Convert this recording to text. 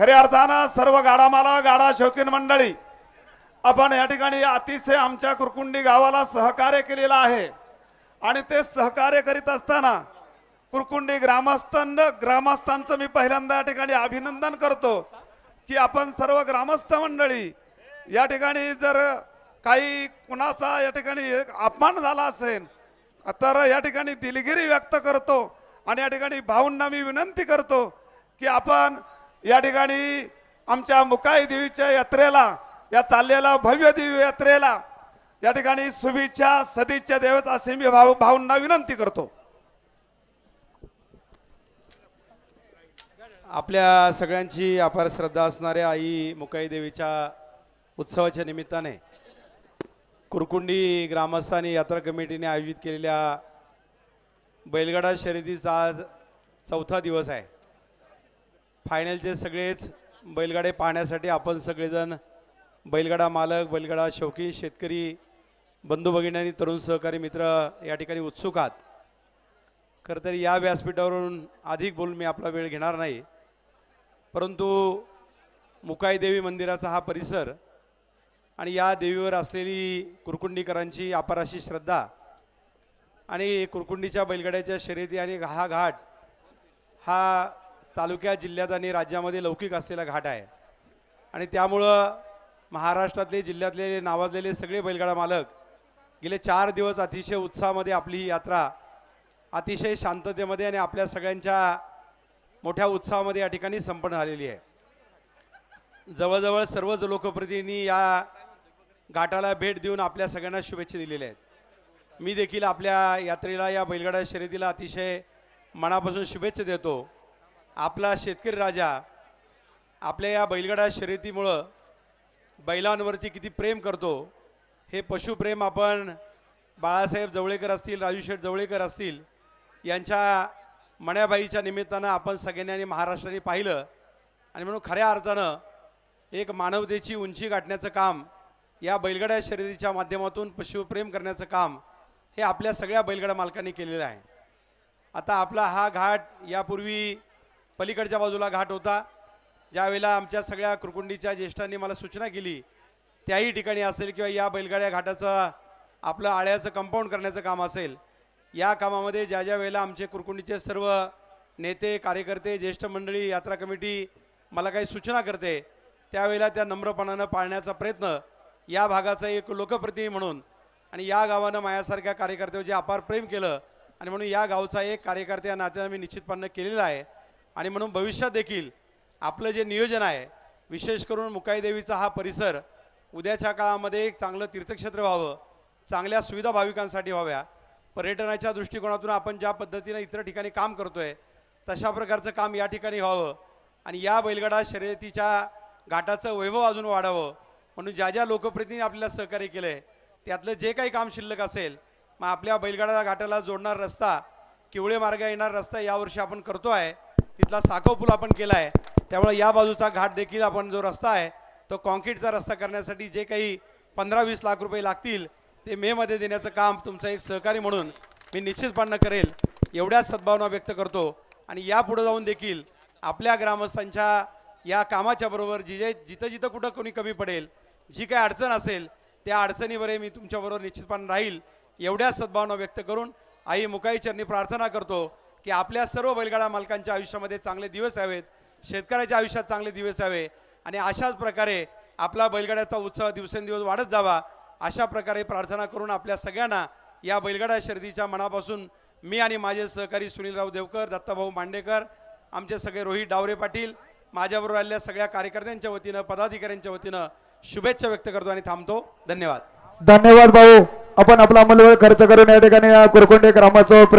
खऱ्या अर्थानं सर्व गाडामाला गाडा शौकीन मंडळी आपण या ठिकाणी अतिशय आमच्या कुरकुंडी गावाला सहकार्य केलेलं आहे. आणि ते सहकार्य करीत असताना कुरकुंडी ग्रामस्थांना ग्रामस्थांचं मी पहिल्यांदा या ठिकाणी अभिनंदन करतो की आपण सर्व ग्रामस्थ मंडळी या ठिकाणी जर काही कुणाचा या ठिकाणी एक अपमान झाला असेल तर या ठिकाणी दिलगिरी व्यक्त करतो आणि या ठिकाणी भाऊंना मी विनंती करतो की आपण या ठिकाणी आमच्या मुकाई देवीच्या यात्रेला या चाललेल्या भव्य देवी यात्रेला या ठिकाणी शुभेच्छा सदिच्छा देवत असे मी भाऊ भाऊंना विनंती करतो. आपल्या सगळ्यांची अपार श्रद्धा असणाऱ्या आई मुकाई देवीच्या उत्सवाच्या निमित्ताने कुरकुंडी ग्रामस्थानी यात्रा कमिटीने आयोजित केलेल्या बैलगाडा शर्यतीचा आज चौथा दिवस आहे. फायनलचे सगळेच बैलगाडे पाहण्यासाठी आपण सगळेजण बैलगाडा मालक बैलगाडा शौकीन शेतकरी बंधू भगिनी तरुण सहकारी मित्र या ठिकाणी उत्सुक आहात. खरं तर या व्यासपीठावरून अधिक बोलून मी आपला वेळ घेणार नाही. परंतु मुकाई देवी मंदिराचा हा परिसर आणि या देवीवर असलेली कुरकुंडीकरांची अपाराशी श्रद्धा आणि कुरकुंडीच्या बैलगाड्याच्या शर्यती आणि हा घाट हा तालुक्या जिल्ह्यात आणि राज्यामध्ये लौकिक असलेला घाट आहे. आणि त्यामुळं महाराष्ट्रातले जिल्ह्यातले नावाजलेले सगळे बैलगाडा मालक गेले चार दिवस अतिशय उत्साहामध्ये आपली ही यात्रा अतिशय शांततेमध्ये आणि आपल्या सगळ्यांच्या मोठ्या उत्साहामध्ये या ठिकाणी संपन्न झालेली आहे. जवळजवळ सर्वच लोकप्रतिनिधी या घाटाला भेट देऊन आपल्या सगळ्यांना शुभेच्छा दिलेल्या आहेत. मी देखील आपल्या यात्रेला या बैलगाडा शर्यतीला अतिशय मनापासून शुभेच्छा देतो. आपला शेतकरी राजा आपल्या या बैलगाडा शर्यतीमुळं बैलांवरती किती प्रेम करतो हे पशुप्रेम आपण बाळासाहेब जवळेकर असतील राजू शेठ जवळेकर असतील यांच्या मण्याबाईच्या निमित्तानं आपण सगळ्यांनी आणि महाराष्ट्राने पाहिलं. आणि म्हणून खऱ्या अर्थानं एक मानवतेची उंची गाठण्याचं काम या बैलगाड्या शर्यतीच्या माध्यमातून पशुप्रेम करण्याचं काम हे आपल्या सगळ्या बैलगाडा मालकांनी केलेलं आहे. आता आपला हा घाट यापूर्वी पलीकडच्या बाजूला घाट होता. ज्यावेळेला आमच्या सगळ्या कुरकुंडीच्या ज्येष्ठांनी मला सूचना केली त्याही ठिकाणी असेल किंवा या बैलगाड्या घाटाचं आपलं आळ्याचं कंपाऊंड करण्याचं काम असेल या कामामध्ये ज्या ज्या वेळेला आमचे कुरकुंडीचे सर्व नेते कार्यकर्ते ज्येष्ठ मंडळी यात्रा कमिटी मला काही सूचना करते त्यावेळेला त्या नम्रपणानं पाळण्याचा प्रयत्न या भागाचा एक लोकप्रतिनिधी म्हणून आणि या गावानं माझ्यासारख्या कार्यकर्त्यावर जे अपार प्रेम केलं आणि म्हणून या गावचा एक कार्यकर्ते या नात्यानं मी निश्चितपणे केलेला आहे. आणि म्हणून भविष्यात देखील आपलं जे नियोजन आहे विशेष करून मुकाईदेवीचा हा परिसर उद्याच्या काळामध्ये एक चांगलं तीर्थक्षेत्र व्हावं चांगल्या सुविधा भाविकांसाठी व्हाव्या पर्यटनाच्या दृष्टिकोनातून आपण ज्या पद्धतीनं इतर ठिकाणी काम करतोय तशा प्रकारचं काम या ठिकाणी व्हावं आणि या बैलगाडा शर्यतीच्या घाटाचं वैभव अजून वाढावं. म्हणून ज्या ज्या लोकप्रतिनिधी आपल्याला सहकार्य केलं आहे त्यातलं जे काही काम शिल्लक असेल मग आपल्या बैलगाडा घाटाला जोडणार रस्ता किवळे मार्ग येणार रस्ता यावर्षी आपण करतो आहे तिथला साखव पूल आपण केला आहे त्यामुळे या बाजूचा घाट देखील आपण जो रस्ता आहे तो कॉन्क्रीटचा रस्ता करण्यासाठी जे काही पंधरा वीस लाख रुपये लागतील ते मेमध्ये देण्याचं काम तुमचं एक सहकारी म्हणून मी निश्चितपणे करेल एवढ्याच सद्भावना व्यक्त करतो. आणि यापुढे जाऊन देखील आपल्या ग्रामस्थांच्या या कामाच्या बरोबर जे जिथं जिथं कुठं कोणी कमी पडेल जी काही अडचण असेल त्या अडचणीवर मी तुमच्याबरोबर निश्चितपणे राहील एवढ्या सद्भावना व्यक्त करून आई मुकाई चरणी प्रार्थना करतो. की आपल्या सर्व बैलगाडा मालकांच्या आयुष्यामध्ये चांगले दिवस यावेत शेतकऱ्याच्या आयुष्यात चांगले दिवस यावे आणि अशाच प्रकारे आपला बैलगाड्याचा उत्सव दिवसेंदिवस वाढत जावा अशा प्रकारे प्रार्थना करून आपल्या सगळ्यांना या बैलगाडा शर्दीच्या मनापासून मी आणि माझे सहकारी सुनीलराव देवकर दत्ताभाऊ मांडेकर आमचे सगळे रोहित डावरे पाटील माझ्याबरोबर आलेल्या सगळ्या कार्यकर्त्यांच्या वतीनं पदाधिकाऱ्यांच्या वतीनं शुभेच्छा व्यक्त करतो आणि थांबतो. धन्यवाद. धन्यवाद भाऊ. आपण आपला अमूल्य खर्च करून या ठिकाणी कुरकुंडे ग्रामाचं प्रेम